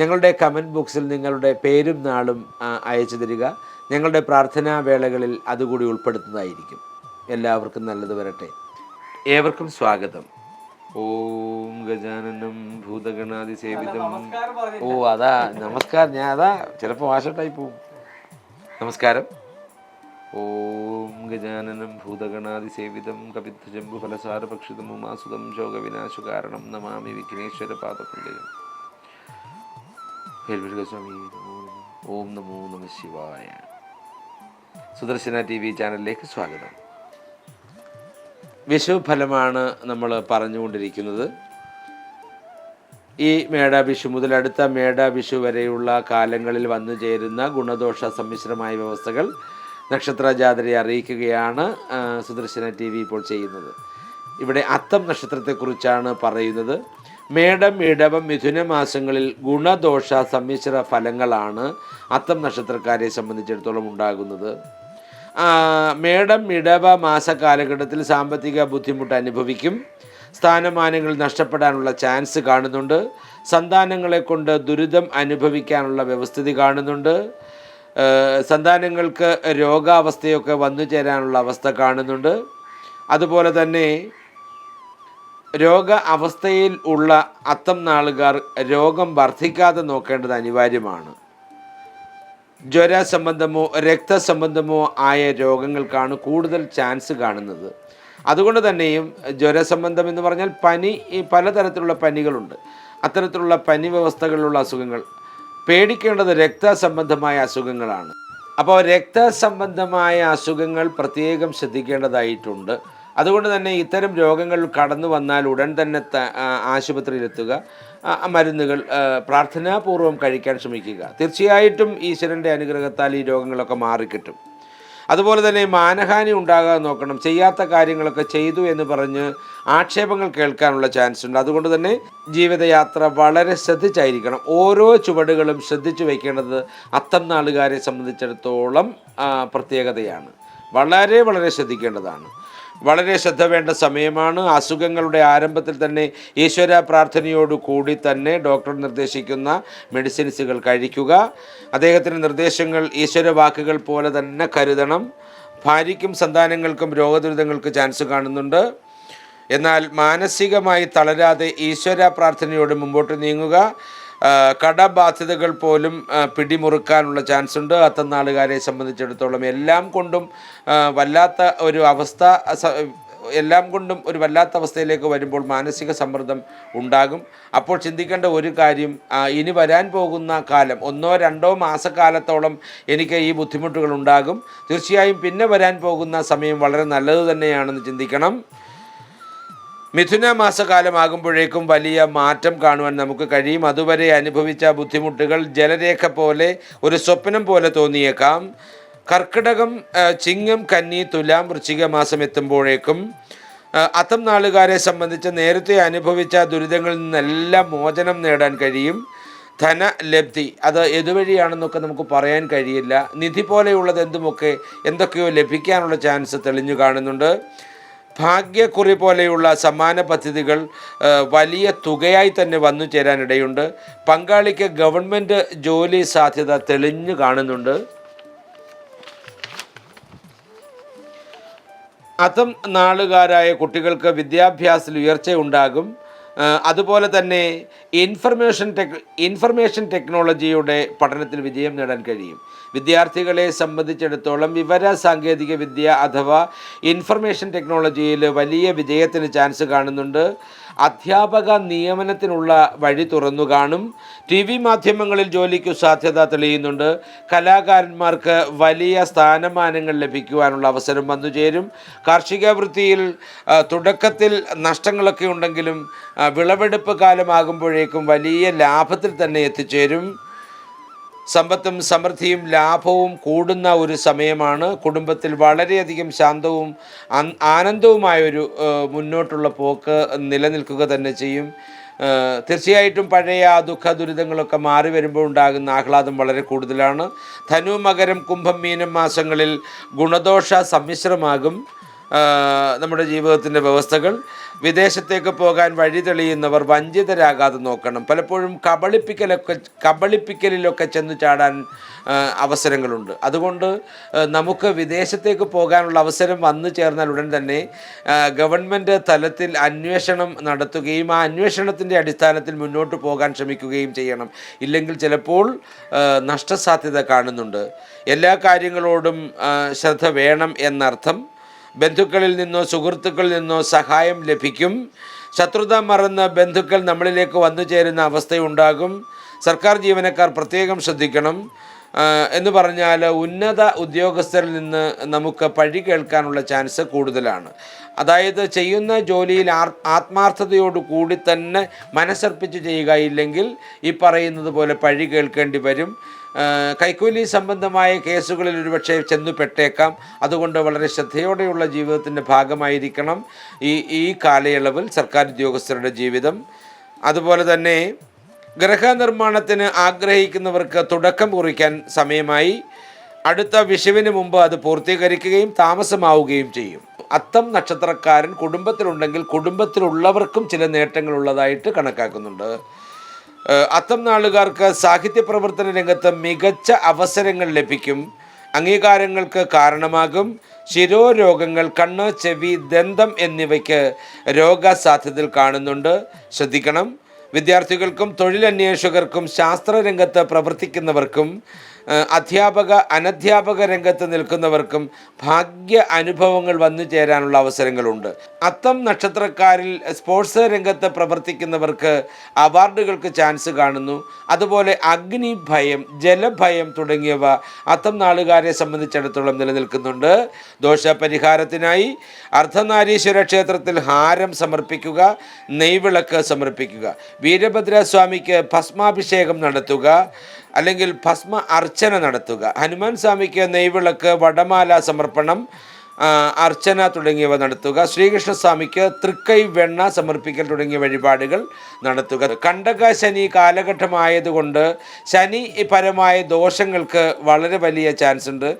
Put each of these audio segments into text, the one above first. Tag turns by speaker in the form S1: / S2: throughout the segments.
S1: ഞങ്ങളുടെ കമന്റ് ബോക്സിൽ നിങ്ങളുടെ പേരും നാളും അയച്ചു തരിക. ഞങ്ങളുടെ പ്രാർത്ഥനാ വേളകളിൽ അതുകൂടി ഉൾപ്പെടുത്തുന്നതായിരിക്കും. എല്ലാവർക്കും നല്ലത് വരട്ടെ. ഏവർക്കും സ്വാഗതം. ഓം ഗജാനനം ഭൂതഗണാതി സേവിതം ഓ അതാ നമസ്കാരം. ഞാൻ അതാ ചിലപ്പോൾ വാശട്ടായി പോവും. നമസ്കാരം. ഓം ഗജാനനം ഭൂതഗണാതി സേവിതം കപിത്വജംബു ഫലസാര ഭക്ഷിതം ഉമാസുതം ശോകവിനാശകാരണം. നമാമി വിഘ്നേശ്വര പാദപുള്ളികം സ്വാമി ഓം നമോ നമ ശിവായ. സുദർശന ടി വി ചാനലിലേക്ക് സ്വാഗതം. വിശുഫലമാണ് നമ്മൾ പറഞ്ഞുകൊണ്ടിരിക്കുന്നത്. ഈ മേടാവിഷു മുതൽ അടുത്ത മേടാവിഷു വരെയുള്ള കാലങ്ങളിൽ വന്നു ചേരുന്ന ഗുണദോഷ സമ്മിശ്രമായ വ്യവസ്ഥകൾ നക്ഷത്ര ജാതരെ അറിയിക്കുകയാണ് സുദർശന ടി വി ഇപ്പോൾ ചെയ്യുന്നത്. ഇവിടെ അത്തം നക്ഷത്രത്തെക്കുറിച്ചാണ് പറയുന്നത്. മേടം ഇടവം മിഥുന മാസങ്ങളിൽ ഗുണദോഷ സമ്മിശ്ര ഫലങ്ങളാണ് അത്തം നക്ഷത്രക്കാരെ സംബന്ധിച്ചിടത്തോളം ഉണ്ടാകുന്നത്. മേടം ഇടവ മാസ കാലഘട്ടത്തിൽ സാമ്പത്തിക ബുദ്ധിമുട്ട് അനുഭവിക്കും. സ്ഥാനമാനങ്ങൾ നഷ്ടപ്പെടാനുള്ള ചാൻസ് കാണുന്നുണ്ട്. സന്താനങ്ങളെ കൊണ്ട് ദുരിതം അനുഭവിക്കാനുള്ള വ്യവസ്ഥിതി കാണുന്നുണ്ട്. സന്താനങ്ങൾക്ക് രോഗാവസ്ഥയൊക്കെ വന്നു ചേരാനുള്ള അവസ്ഥ കാണുന്നുണ്ട്. അതുപോലെ തന്നെ രോഗ അവസ്ഥയിൽ ഉള്ള അത്തം നാളുകാർ രോഗം വർദ്ധിക്കാതെ നോക്കേണ്ടത് അനിവാര്യമാണ്. ജ്വര സംബന്ധമോ രക്തസംബന്ധമോ ആയ രോഗങ്ങൾക്കാണ് കൂടുതൽ ചാൻസ് കാണുന്നത്. അതുകൊണ്ട് തന്നെയും ജ്വരസംബന്ധം എന്ന് പറഞ്ഞാൽ പനി പലതരത്തിലുള്ള പനികളുണ്ട്. അത്തരത്തിലുള്ള പനി വ്യവസ്ഥകളിലുള്ള അസുഖങ്ങൾ പേടിക്കേണ്ടത് രക്തസംബന്ധമായ അസുഖങ്ങളാണ്. അപ്പോൾ രക്തസംബന്ധമായ അസുഖങ്ങൾ പ്രത്യേകം ശ്രദ്ധിക്കേണ്ടതായിട്ടുണ്ട്. അതുകൊണ്ട് തന്നെ ഇത്തരം രോഗങ്ങൾ കടന്നു വന്നാൽ ഉടൻ തന്നെ ആശുപത്രിയിലെത്തുക. മരുന്നുകൾ പ്രാർത്ഥനാപൂർവം പ്രാർത്ഥനാപൂർവം കഴിക്കാൻ ശ്രമിക്കുക. തീർച്ചയായിട്ടും ഈശ്വരന്റെ അനുഗ്രഹത്താൽ ഈ രോഗങ്ങളൊക്കെ മാറിക്കിട്ടും. അതുപോലെ തന്നെ മാനഹാനി ഉണ്ടാകാതെ നോക്കണം. ചെയ്യാത്ത കാര്യങ്ങളൊക്കെ ചെയ്തു എന്ന് പറഞ്ഞ് ആക്ഷേപങ്ങൾ കേൾക്കാനുള്ള ചാൻസ് ഉണ്ട്. അതുകൊണ്ട് തന്നെ ജീവിതയാത്ര വളരെ ശ്രദ്ധിച്ചായിരിക്കണം. ഓരോ ചുവടുകളും ശ്രദ്ധിച്ചു വയ്ക്കേണ്ടത് അത്തം നാളുകാരെ സംബന്ധിച്ചിടത്തോളം പ്രത്യേകതയാണ്. വളരെ വളരെ ശ്രദ്ധിക്കേണ്ടതാണ്. വളരെ ശ്രദ്ധ വേണ്ട സമയമാണ്. അസുഖങ്ങളുടെ ആരംഭത്തിൽ തന്നെ ഈശ്വര പ്രാർത്ഥനയോട് കൂടി തന്നെ ഡോക്ടർ നിർദ്ദേശിക്കുന്ന മെഡിസിൻസുകൾ കഴിക്കുക. അദ്ദേഹത്തിന്റെ നിർദ്ദേശങ്ങൾ ഈശ്വര വാക്കുകൾ പോലെ തന്നെ കരുതണം. ഭാര്യയ്ക്കും സന്താനങ്ങൾക്കും രോഗദുരിതങ്ങൾക്ക് ചാൻസ് കാണുന്നുണ്ട്. എന്നാൽ മാനസികമായി തളരാതെ ഈശ്വര പ്രാർത്ഥനയോട് മുമ്പോട്ട് നീങ്ങുക. കടബാധ്യതകൾ പോലും പിടിമുറുക്കാനുള്ള ചാൻസ് ഉണ്ട് അത്തനാളുകാരെ സംബന്ധിച്ചിടത്തോളം എല്ലാം കൊണ്ടും വല്ലാത്ത ഒരു അവസ്ഥ എല്ലാം കൊണ്ടും ഒരു വല്ലാത്ത അവസ്ഥയിലേക്ക് വരുമ്പോൾ മാനസിക സമ്മർദ്ദം ഉണ്ടാകും. അപ്പോൾ ചിന്തിക്കേണ്ട ഒരു കാര്യം ഇനി വരാൻ പോകുന്ന കാലം ഒന്നോ രണ്ടോ മാസക്കാലത്തോളം എനിക്ക് ഈ ബുദ്ധിമുട്ടുകൾ ഉണ്ടാകും. തീർച്ചയായും പിന്നെ വരാൻ പോകുന്ന സമയം വളരെ നല്ലത് തന്നെയാണെന്ന് ചിന്തിക്കണം. മിഥുന മാസകാലമാകുമ്പോഴേക്കും വലിയ മാറ്റം കാണുവാൻ നമുക്ക് കഴിയും. അതുവരെ അനുഭവിച്ച ബുദ്ധിമുട്ടുകൾ ജലരേഖ പോലെ ഒരു സ്വപ്നം പോലെ തോന്നിയേക്കാം. കർക്കിടകം ചിങ്ങം കന്നി തുലാം വൃശ്ചിക മാസം എത്തുമ്പോഴേക്കും അത്തം നാളുകാരെ സംബന്ധിച്ച് നേരത്തെ അനുഭവിച്ച ദുരിതങ്ങളിൽ നിന്നെല്ലാം മോചനം നേടാൻ കഴിയും. ധനലബ്ധി അത് ഏതുവഴിയാണെന്നൊക്കെ നമുക്ക് പറയാൻ കഴിയില്ല. നിധി പോലെയുള്ളത് എന്തുമൊക്കെ എന്തൊക്കെയോ ലഭിക്കാനുള്ള ചാൻസ് തെളിഞ്ഞു കാണുന്നുണ്ട്. ഭാഗ്യക്കുറി പോലെയുള്ള സമ്മാന പദ്ധതികൾ വലിയ തുകയായി തന്നെ വന്നു ചേരാനിടയുണ്ട്. പങ്കാളിക്ക് ഗവൺമെന്റ് ജോലി സാധ്യത തെളിഞ്ഞു കാണുന്നുണ്ട്. അതും നാളുകാരായ കുട്ടികൾക്ക് വിദ്യാഭ്യാസത്തിൽ ഉയർച്ചയുണ്ടാകും ആ, അതുപോലെ തന്നെ ഇൻഫർമേഷൻ ടെക് ഇൻഫർമേഷൻ ടെക്നോളജിയുടെ പഠനത്തിൽ വിജയം നേടാൻ കഴിയും. വിദ്യാർത്ഥികളെ സംബന്ധിച്ചിടത്തോളം വിവര സാങ്കേതിക വിദ്യ അഥവാ ഇൻഫർമേഷൻ ടെക്നോളജിയിൽ വലിയ വിജയത്തിന് ചാൻസ് കാണുന്നുണ്ട്. അധ്യാപക നിയമനത്തിനുള്ള വഴി തുറന്നു കാണും. ടി വി മാധ്യമങ്ങളിൽ ജോലിക്കു സാധ്യത തെളിയുന്നുണ്ട്. കലാകാരന്മാർക്ക് വലിയ സ്ഥാനമാനങ്ങൾ ലഭിക്കുവാനുള്ള അവസരം വന്നു ചേരും. കാർഷിക വൃത്തിയിൽ തുടക്കത്തിൽ നഷ്ടങ്ങളൊക്കെ ഉണ്ടെങ്കിലും വിളവെടുപ്പ് കാലമാകുമ്പോഴേക്കും വലിയ ലാഭത്തിൽ തന്നെ എത്തിച്ചേരും. സമ്പത്തും സമൃദ്ധിയും ലാഭവും കൂടുന്ന ഒരു സമയമാണ്. കുടുംബത്തിൽ വളരെയധികം ശാന്തവും ആനന്ദവുമായൊരു മുന്നോട്ടുള്ള പോക്ക് നിലനിൽക്കുക തന്നെ ചെയ്യും. തീർച്ചയായിട്ടും പഴയ ആ ദുഃഖ ദുരിതങ്ങളൊക്കെ മാറി വരുമ്പോൾ ഉണ്ടാകുന്ന ആഹ്ലാദം വളരെ കൂടുതലാണ്. ധനു മകരം കുംഭം മീനം മാസങ്ങളിൽ ഗുണദോഷ സമ്മിശ്രമാകും. നമ്മുടെ ജീവിതത്തിന്റെ വ്യവസ്ഥകൾ വിദേശത്തേക്ക് പോകാൻ വഴി തെളിയുന്നവർ വഞ്ചിതരാകാതെ നോക്കണം. പലപ്പോഴും കബളിപ്പിക്കലൊക്കെ കബളിപ്പിക്കലിലൊക്കെ ചെന്ന് ചാടാൻ അവസരങ്ങളുണ്ട്. അതുകൊണ്ട് നമുക്ക് വിദേശത്തേക്ക് പോകാനുള്ള അവസരം വന്നു ചേർന്നാൽ ഉടൻ തന്നെ ഗവൺമെന്റ് തലത്തിൽ അന്വേഷണം നടത്തുകയും ആ അന്വേഷണത്തിന്റെ അടിസ്ഥാനത്തിൽ മുന്നോട്ട് പോകാൻ ശ്രമിക്കുകയും ചെയ്യണം. ഇല്ലെങ്കിൽ ചിലപ്പോൾ നഷ്ടസാധ്യത കാണുന്നുണ്ട്. എല്ലാ കാര്യങ്ങളോടും ശ്രദ്ധ വേണം എന്നർത്ഥം ബന്ധുക്കളിൽ നിന്നോ സുഹൃത്തുക്കളിൽ നിന്നോ സഹായം ലഭിക്കും. ശത്രുത മറന്ന് ബന്ധുക്കൾ നമ്മളിലേക്ക് വന്നു ചേരുന്ന അവസ്ഥയുണ്ടാകും. സർക്കാർ ജീവനക്കാർ പ്രത്യേകം ശ്രദ്ധിക്കണം. എന്ന് പറഞ്ഞാൽ ഉന്നത ഉദ്യോഗസ്ഥരിൽ നിന്ന് നമുക്ക് പഴി കേൾക്കാനുള്ള ചാൻസ് കൂടുതലാണ്. അതായത് ചെയ്യുന്ന ജോലിയിൽ ആർ ആത്മാർത്ഥതയോടു കൂടി തന്നെ മനസ്സർപ്പിച്ച് ചെയ്യുക ഇല്ലെങ്കിൽ ഈ പറയുന്നത് പോലെ പഴി കേൾക്കേണ്ടി വരും. കൈക്കൂലി സംബന്ധമായ കേസുകളിൽ ഒരുപക്ഷെ ചെന്നു പെട്ടേക്കാം അതുകൊണ്ട് വളരെ ശ്രദ്ധയോടെയുള്ള ജീവിതത്തിന്റെ ഭാഗമായിരിക്കണം ഈ ഈ കാലയളവിൽ സർക്കാർ ഉദ്യോഗസ്ഥരുടെ ജീവിതം. അതുപോലെ തന്നെ ഗൃഹനിർമ്മാണത്തിന് ആഗ്രഹിക്കുന്നവർക്ക് തുടക്കം കുറിക്കാൻ സമയമായി. അടുത്ത വിഷുവിന് മുമ്പ് അത് പൂർത്തീകരിക്കുകയും താമസമാവുകയും ചെയ്യും. അത്തം നക്ഷത്രക്കാരൻ കുടുംബത്തിലുണ്ടെങ്കിൽ കുടുംബത്തിലുള്ളവർക്കും ചില നേട്ടങ്ങളുള്ളതായിട്ട് കണക്കാക്കുന്നുണ്ട്. അത്തം നാളുകാർക്ക് സാഹിത്യ പ്രവർത്തന രംഗത്ത് മികച്ച അവസരങ്ങൾ ലഭിക്കും. അംഗീകാരങ്ങൾക്ക് കാരണമാകും. ശിരോരോഗങ്ങൾ കണ്ണ് ചെവി ദന്തം എന്നിവയ്ക്ക് രോഗസാധ്യതയിൽ കാണുന്നുണ്ട്. ശ്രദ്ധിക്കണം. വിദ്യാർത്ഥികൾക്കും തൊഴിലന്വേഷകർക്കും ശാസ്ത്രരംഗത്ത് പ്രവർത്തിക്കുന്നവർക്കും അധ്യാപക അനധ്യാപക രംഗത്ത് നിൽക്കുന്നവർക്കും ഭാഗ്യ അനുഭവങ്ങൾ വന്നു ചേരാനുള്ള അവസരങ്ങളുണ്ട്. അത്തം നക്ഷത്രക്കാരിൽ സ്പോർട്സ് രംഗത്ത് പ്രവർത്തിക്കുന്നവർക്ക് അവാർഡുകൾക്ക് ചാൻസ് കാണുന്നു. അതുപോലെ അഗ്നി ഭയം ജലഭയം തുടങ്ങിയവ അത്തം നാളുകാരെ സംബന്ധിച്ചിടത്തോളം നിലനിൽക്കുന്നുണ്ട്. ദോഷപരിഹാരത്തിനായി അർദ്ധനാരീശ്വര ക്ഷേത്രത്തിൽ ഹാരം സമർപ്പിക്കുക നെയ്വിളക്ക് സമർപ്പിക്കുക. വീരഭദ്രസ്വാമിക്ക് ഭസ്മാഭിഷേകം നടത്തുക. അല്ലെങ്കിൽ ഭസ്മ അർച്ചന നടത്തുക. ഹനുമാൻ സ്വാമിക്ക് നെയ്വിളക്ക് വടമാല സമർപ്പണം അർച്ചന തുടങ്ങിയവ നടത്തുക. ശ്രീകൃഷ്ണസ്വാമിക്ക് തൃക്കൈ വെണ്ണ സമർപ്പിക്കൽ തുടങ്ങിയ വഴിപാടുകൾ നടത്തുക. കണ്ടക ശനി കാലഘട്ടമായതുകൊണ്ട് ശനി പരമായ ദോഷങ്ങൾക്ക് വളരെ വലിയ ചാൻസ് ഉണ്ട്.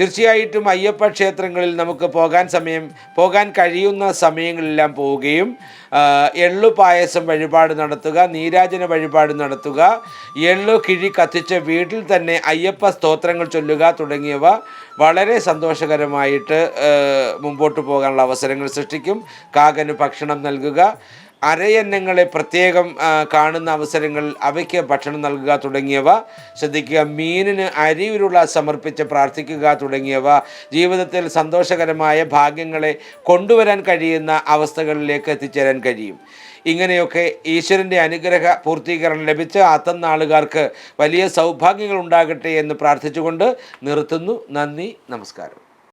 S1: തീർച്ചയായിട്ടും അയ്യപ്പ ക്ഷേത്രങ്ങളിൽ നമുക്ക് പോകാൻ സമയം പോകാൻ കഴിയുന്ന സമയങ്ങളെല്ലാം പോവുകയും എള്ളു പായസം വഴിപാട് നടത്തുക നീരാജന വഴിപാട് നടത്തുക എള്ളു കിഴി കത്തിച്ച് വീട്ടിൽ തന്നെ അയ്യപ്പ സ്തോത്രങ്ങൾ ചൊല്ലുക തുടങ്ങിയവ വളരെ സന്തോഷകരമായിട്ട് മുമ്പോട്ട് പോകാനുള്ള അവസരങ്ങൾ സൃഷ്ടിക്കും. കാകന് ഭക്ഷണം നൽകുക. അരയന്നങ്ങളെ പ്രത്യേകം കാണുന്ന അവസരങ്ങൾ അവയ്ക്ക് ഭക്ഷണം നൽകുക തുടങ്ങിയവ ശ്രദ്ധിക്കുക മീനിന് അരിയുരുള സമർപ്പിച്ച് പ്രാർത്ഥിക്കുക തുടങ്ങിയവ ജീവിതത്തിൽ സന്തോഷകരമായ ഭാഗ്യങ്ങളെ കൊണ്ടുവരാൻ കഴിയുന്ന അവസ്ഥകളിലേക്ക് എത്തിച്ചേരാൻ കഴിയും. ഇങ്ങനെയൊക്കെ ഈശ്വരന്റെ അനുഗ്രഹ പൂർത്തീകരണം ലഭിച്ച അത്തം നാളുകാർക്ക് വലിയ സൗഭാഗ്യങ്ങൾ ഉണ്ടാകട്ടെ എന്ന് പ്രാർത്ഥിച്ചുകൊണ്ട് നിർത്തുന്നു. നന്ദി നമസ്കാരം.